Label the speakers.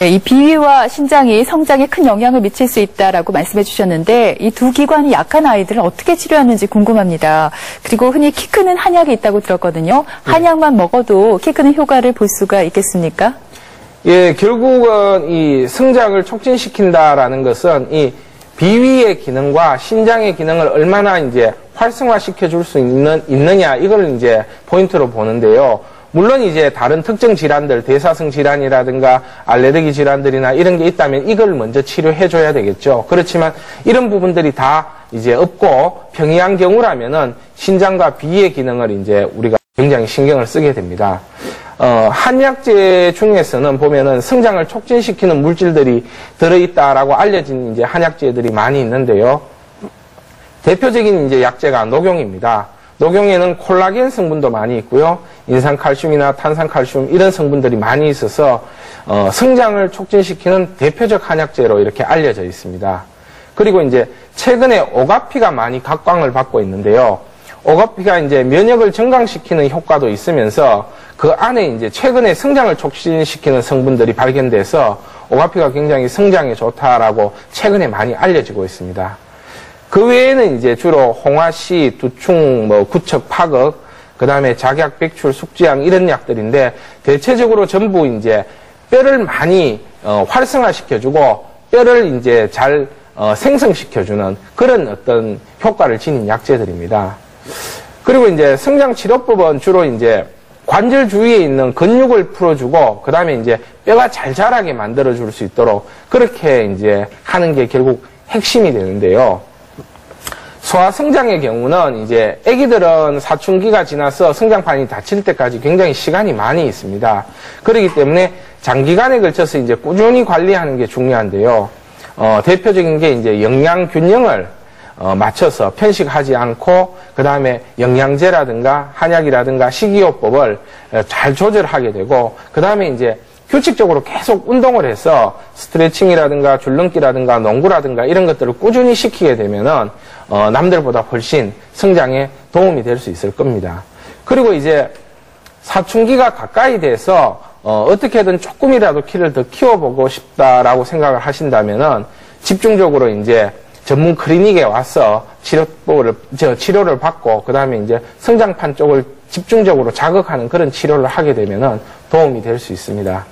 Speaker 1: 네, 이 비위와 신장이 성장에 큰 영향을 미칠 수 있다라고 말씀해 주셨는데 이 두 기관이 약한 아이들은 어떻게 치료하는지 궁금합니다. 그리고 흔히 키 크는 한약이 있다고 들었거든요. 한약만 먹어도 키 크는 효과를 볼 수가 있겠습니까?
Speaker 2: 예, 결국은 이 성장을 촉진시킨다라는 것은 이 비위의 기능과 신장의 기능을 얼마나 이제 활성화시켜 줄 수 있는, 있느냐, 이걸 이제 포인트로 보는데요. 물론 이제 다른 특정 질환들, 대사성 질환이라든가 알레르기 질환들이나 이런 게 있다면 이걸 먼저 치료해 줘야 되겠죠. 그렇지만 이런 부분들이 다 이제 없고 평이한 경우라면은 신장과 비위의 기능을 이제 우리가 굉장히 신경을 쓰게 됩니다. 어, 한약재 중에서는 보면은 성장을 촉진시키는 물질들이 들어있다라고 알려진 이제 한약재들이 많이 있는데요. 대표적인 이제 약재가 녹용입니다. 녹용에는 콜라겐 성분도 많이 있고요. 인산칼슘이나 탄산칼슘 이런 성분들이 많이 있어서 어, 성장을 촉진시키는 대표적 한약재로 이렇게 알려져 있습니다. 그리고 이제 최근에 오가피가 많이 각광을 받고 있는데요. 오가피가 이제 면역을 증강시키는 효과도 있으면서 그 안에 이제 최근에 성장을 촉진시키는 성분들이 발견돼서 오가피가 굉장히 성장에 좋다라고 최근에 많이 알려지고 있습니다. 그 외에는 이제 주로 홍화씨, 두충, 뭐 구척, 파극, 그 다음에 작약, 백출, 숙지향 이런 약들인데 대체적으로 전부 이제 뼈를 많이 어, 활성화시켜주고 뼈를 이제 잘 어, 생성시켜주는 그런 어떤 효과를 지닌 약재들입니다. 그리고 이제 성장치료법은 주로 이제 관절 주위에 있는 근육을 풀어주고 그 다음에 이제 뼈가 잘 자라게 만들어줄 수 있도록 그렇게 이제 하는 게 결국 핵심이 되는데요. 소아 성장의 경우는 이제 아기들은 사춘기가 지나서 성장판이 닫힐 때까지 굉장히 시간이 많이 있습니다. 그렇기 때문에 장기간에 걸쳐서 이제 꾸준히 관리하는 게 중요한데요. 어, 대표적인 게 이제 영양 균형을 어, 맞춰서 편식하지 않고 그 다음에 영양제라든가 한약이라든가 식이요법을 잘 조절하게 되고 그 다음에 이제 규칙적으로 계속 운동을 해서 스트레칭이라든가 줄넘기라든가 농구라든가 이런 것들을 꾸준히 시키게 되면은 어, 남들보다 훨씬 성장에 도움이 될 수 있을 겁니다. 그리고 이제 사춘기가 가까이 돼서 어, 어떻게든 조금이라도 키를 더 키워보고 싶다라고 생각을 하신다면은 집중적으로 이제 전문 클리닉에 와서 치료법을 저 치료를 받고 그 다음에 이제 성장판 쪽을 집중적으로 자극하는 그런 치료를 하게 되면은 도움이 될 수 있습니다.